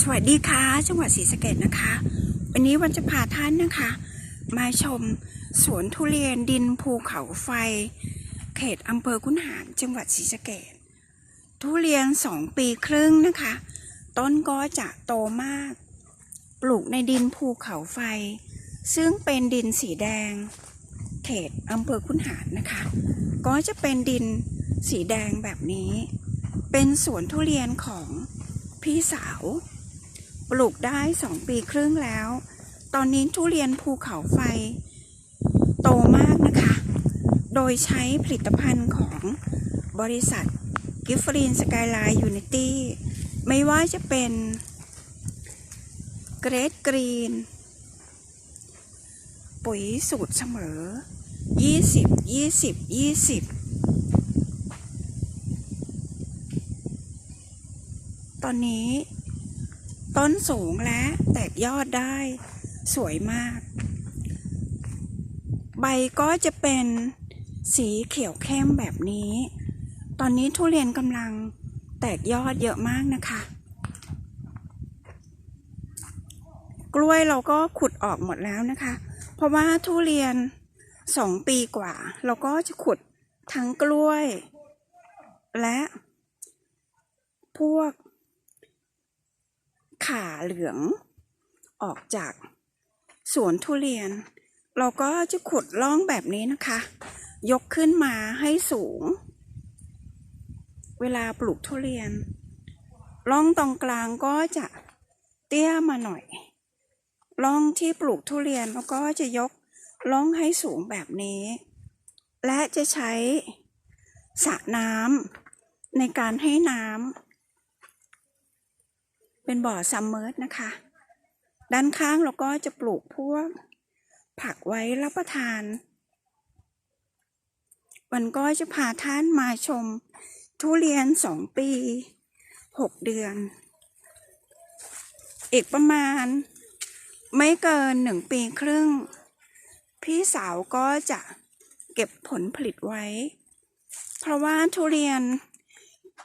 สวัสดีค่ะ จังหวัดศรีสะเกดนะคะ วันนี้วันจะพาท่านนะคะ มาชมสวนทุเรียนดินภูเขาไฟ เขตอำเภอคุนหารจังหวัดศรีสะเกดทุเรียนสองปีครึ่งนะคะ ต้นก็จะโตมาก ปลูกในดินภูเขาไฟ ซึ่งเป็นดินสีแดง เขตอำเภอคุนหารนะคะ ก็จะเป็นดินสีแดงแบบนี้ เป็นสวนทุเรียนของพี่สาว ปลูกได้สองปีครึ่งแล้ว ตอนนี้ทุเรียนภูเขาไฟ โตมากนะคะ โดยใช้ผลิตภัณฑ์ของบริษัทกิฟฟรีนสกายไลน์ยูนิตี้ไม่ว่าจะเป็นเกรดกรีน ปุ๋ยสูตรเสมอ 20 20 20 ตอนนี้ ต้นสูงและแตกยอดได้ สวยมาก ใบก็จะเป็นสีเขียวเข้มแบบนี้ ตอนนี้ทุเรียนกำลังแตกยอดเยอะมากนะคะ กล้วยเราก็ขุดออกหมดแล้วนะคะ เพราะว่าทุเรียนสองปีกว่า เราก็จะขุดทั้งกล้วย และพวก ขาเหลือง ออกจากสวนทุเรียน เราก็จะขุดร่องแบบนี้นะคะ ยกขึ้นมาให้สูง เวลาปลูกทุเรียนร่องตรงกลางก็จะเตี้ยมาหน่อยร่องที่ปลูกทุเรียนเราก็จะยกร่องให้สูงแบบนี้ และจะใช้สระน้ำในการให้น้ำ เป็นบ่อซัมเมอร์สนะคะ ด้านข้างเราก็จะปลูกพวกผักไว้รับประทานมันก็จะพาท่านมาชมทุเรียนสองปีหกเดือน อีกประมาณไม่เกินหนึ่งปีครึ่ง พี่สาวก็จะเก็บผลผลิตไว้ เพราะว่าทุเรียน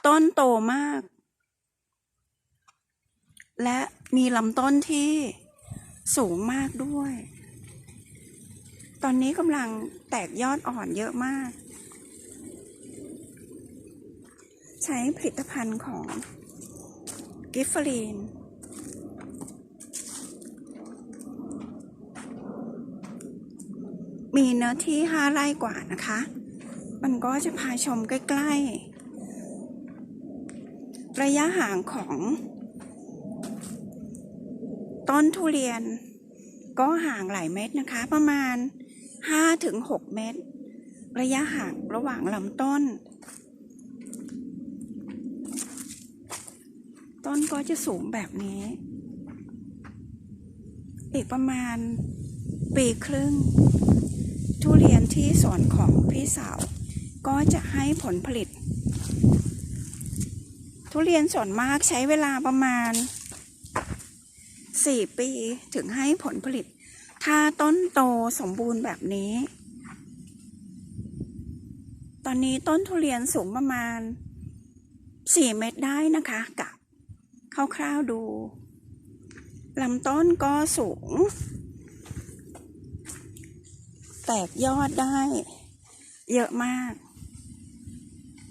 ต้นโตมาก และมีลำต้นที่สูงมากด้วย ตอนนี้กำลังแตกยอดอ่อนเยอะมาก ใช้ผลิตภัณฑ์ของกิฟฟรีนมีเนื้อที่ห้าไร่กว่านะคะ มันก็จะพาชมใกล้ ๆ ระยะห่างของ ต้นทุเรียน ก็ห่างหลายเมตรนะคะ ประมาณ 5-6 เมตร ระยะห่างระหว่างลำต้น ต้นก็จะสูงแบบนี้ อีกประมาณปีครึ่ง ทุเรียนที่สวนของพี่สาว ก็จะให้ผลผลิต ทุเรียนส่วนมากใช้เวลาประมาณ สี่ปีถึงให้ผลผลิต ถ้าต้นโตสมบูรณ์แบบนี้ ตอนนี้ต้นทุเรียนสูงประมาณสี่เมตรได้นะคะกับคร่าวๆดูลำต้นก็สูง แตกยอดได้ เยอะมาก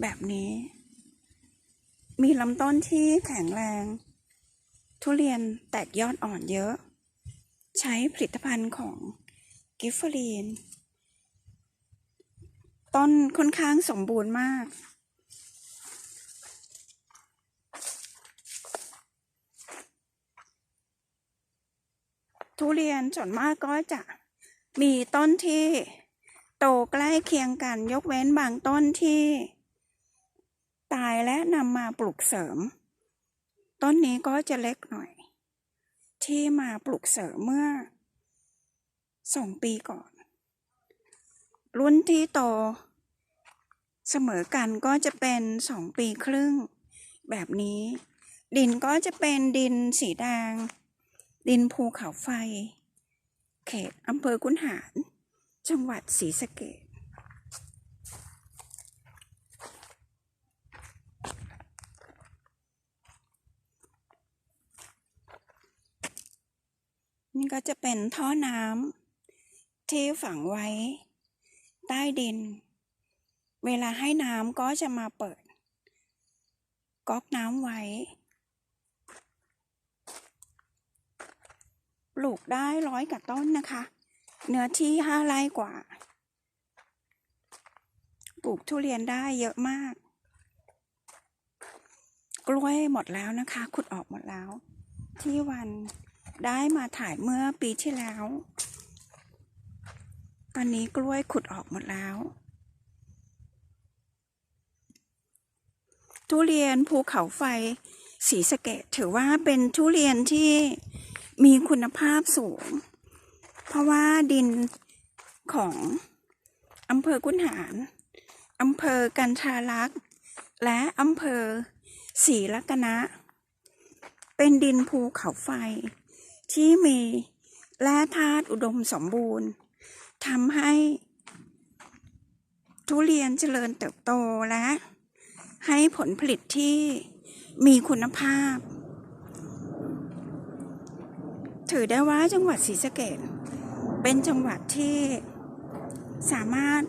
แบบนี้ มีลำต้นที่แข็งแรง ทุเรียนแตกยอดอ่อนเยอะ ใช้ผลิตภัณฑ์ของกิฟฟรีน ต้นค่อนข้างสมบูรณ์มาก ทุเรียนส่วนมากก็จะมีต้นที่โตใกล้เคียงกันยกเว้นบางต้นที่ ตายและนำมาปลูกเสริม ต้นนี้ก็จะเล็กหน่อย ที่มาปลูกเสริมเมื่อสองปีก่อน รุ่นที่โต เสมอกันก็จะเป็นสองปีครึ่ง แบบนี้ ดินก็จะเป็นดินสีแดง ดินภูเขาไฟ เขตอำเภอคุนหาร จังหวัดศรีสะเกษ นี่ก็จะเป็นท่อน้ำที่ฝังไว้ ใต้ดิน เวลาให้น้ำก็จะมาเปิด ก๊อกน้ำไว้ ปลูกได้ร้อยกับต้นนะคะ เนื้อที่ห้าไร่กว่า ปลูกทุเรียนได้เยอะมาก กล้วยหมดแล้วนะคะ ขุดออกหมดแล้ว ที่วัน ได้มาถ่ายเมื่อปีที่แล้ว ตอนนี้กล้วยขุดออกหมดแล้ว ทุเรียนภูเขาไฟสีสะเกตถือว่าเป็นทุเรียนที่มีคุณภาพสูง เพราะว่าดินของอำเภอกุนหารอำเภอกันทาลักษณ์และอำเภอศรีลักนะเป็นดินภูเขาไฟ ที่มีแร่ธาตุอุดมสมบูรณ์ทำให้ทุเรียนเจริญเติบโตและให้ผลผลิตที่มีคุณภาพ ถือได้ว่าจังหวัดศรีสะเกษเป็นจังหวัดที่สามารถ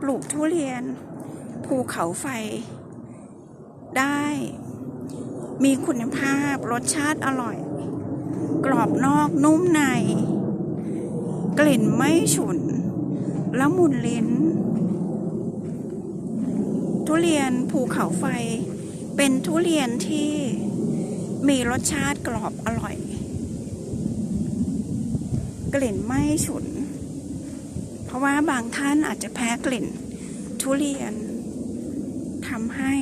ปลูกทุเรียนภูเขาไฟได้มีคุณภาพรสชาติอร่อย กรอบนอกนุ่มใน กลิ่นไม่ฉุนละมุนลิ้น ทุเรียนภูเขาไฟ เป็นทุเรียนที่มีรสชาติกรอบอร่อย กลิ่นไม่ฉุน เพราะว่าบางท่านอาจจะแพ้กลิ่น ทุเรียนทำให้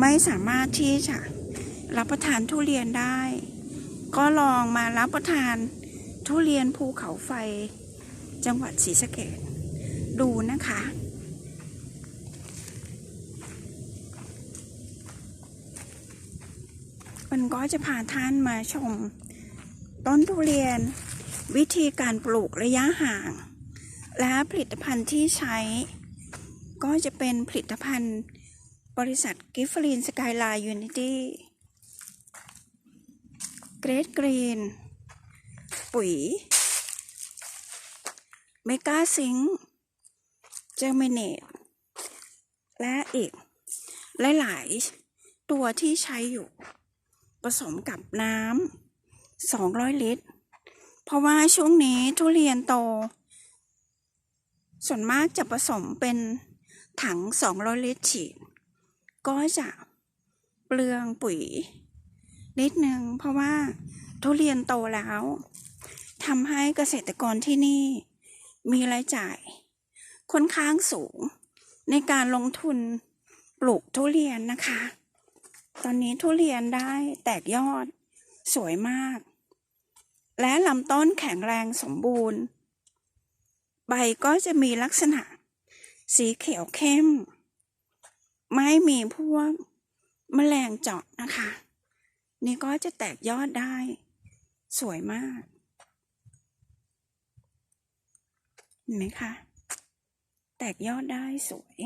ไม่สามารถที่จะ รับประทานทุเรียนได้ ก็ลองมารับประทานทุเรียนภูเขาไฟ จังหวัดศรีสะเกษดูนะคะ มันก็จะพาท่านมาชม ต้นทุเรียนวิธีการปลูกระยะห่าง และผลิตภัณฑ์ที่ใช้ ก็จะเป็นผลิตภัณฑ์บริษัทกิฟฟลินสกายไลน์ยูนิตี้ เกรดกรีน ปุ๋ย เมกาซิงเจอร์มิเนตและอีก หลาย ๆ ตัวที่ใช้อยู่ ผสมกับน้ำ 200 ลิตร เพราะว่าช่วงนี้ทุเรียนโต ส่วนมากจะผสมเป็นถัง 200 ลิตรฉีด ก็จะเปลืองปุ๋ย นิดนึงเพราะว่าทุเรียนโตแล้วทำให้เกษตรกรที่นี่มีรายจ่ายค่อนข้างสูงในการลงทุนปลูกทุเรียนนะคะ ตอนนี้ทุเรียนได้แตกยอดสวยมาก และลำต้นแข็งแรงสมบูรณ์ ใบก็จะมีลักษณะ สีเขียวเข้ม ไม่มีพวกแมลงเจาะนะคะ นี่ก็จะแตกยอดได้ สวยมาก เห็นไหมคะ แตกยอดได้สวย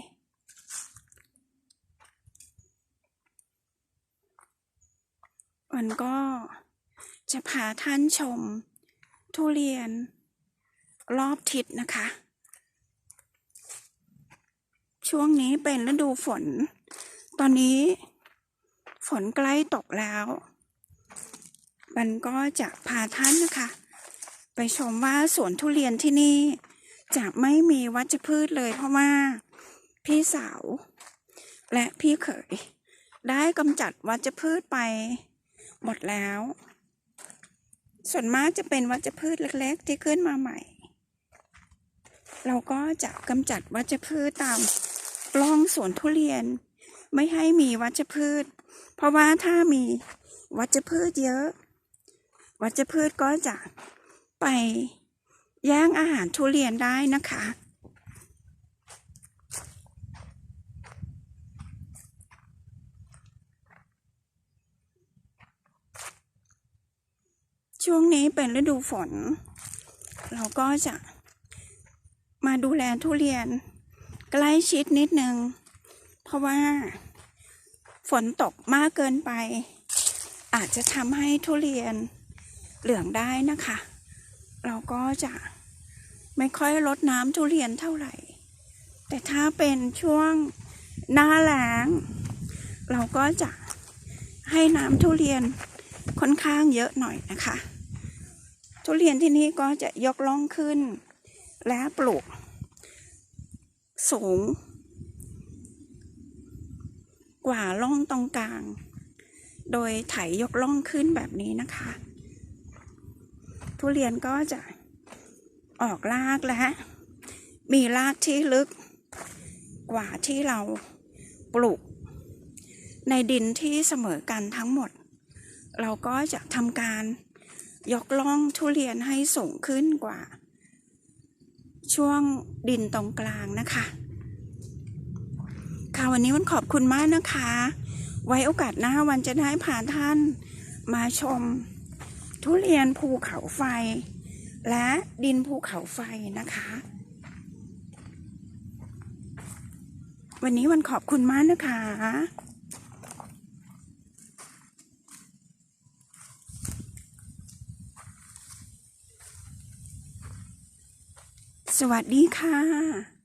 วันก็จะพาท่านชม ทุเรียน รอบทิศนะคะ ช่วงนี้เป็นฤดูฝน ตอนนี้ ฝนใกล้ตกแล้ว มันก็จะพาท่านนะคะ ไปชมว่าสวนทุเรียนที่นี่ จะไม่มีวัชพืชเลยเพราะว่าพี่สาว และพี่เขย ได้กำจัดวัชพืชไปหมดแล้ว ส่วนมากจะเป็นวัชพืชเล็กๆ ที่ขึ้นมาใหม่ เราก็จะกำจัดวัชพืชตามกล้องสวนทุเรียน ไม่ให้มีวัชพืช เพราะว่าถ้ามีวัชพืชเยอะ วัชพืชก็จะไปแย่งอาหารทุเรียนได้นะคะ ช่วงนี้เป็นฤดูฝน เราก็จะมาดูแลทุเรียนใกล้ชิดนิดนึง เพราะว่า ฝนตกมากเกินไป อาจจะทำให้ทุเรียนเหลืองได้นะคะ เราก็จะไม่ค่อยลดน้ำทุเรียนเท่าไหร่ แต่ถ้าเป็นช่วงหน้าแล้ง เราก็จะให้น้ำทุเรียนค่อนข้างเยอะหน่อยนะคะ ทุเรียนที่นี่ก็จะยกล่องขึ้นและปลูกสูง กว่าล่องตรงกลาง โดยไถยกล่องขึ้นแบบนี้นะคะ ทุเรียนก็จะออกรากและ มีรากที่ลึกกว่าที่เราปลูก ในดินที่เสมอกันทั้งหมด เราก็จะทำการยกล่องทุเรียนให้สูงขึ้นกว่า ช่วงดินตรงกลางนะคะ ค่ะวันนี้วันขอบคุณมากนะคะ ไว้โอกาสหน้าวันจะได้พาท่านมาชม ทุเรียนภูเขาไฟ และดินภูเขาไฟนะคะ วันนี้วันขอบคุณมากนะคะสวัสดีค่ะ